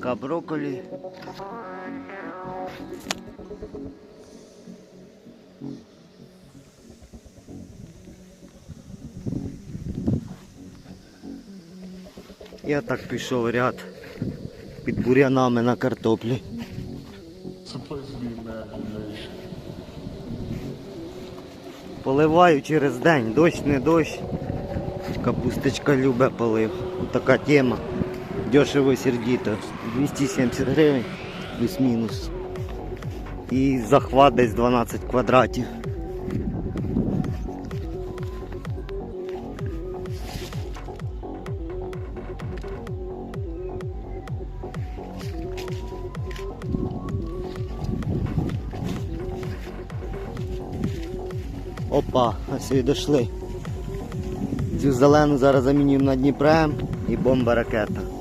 така брокколі. Я так пішов ряд під бур'янами на картоплі. Поливаю через день, дощ не дощ. Капусточка любе полив. Така тема. Дешево сердито. 270 гривень плюс-мінус. І захват десь 12 квадратів. Опа, ось і дійшли. Цю зелену зараз замінюємо на Дніпрем і бомба ракета.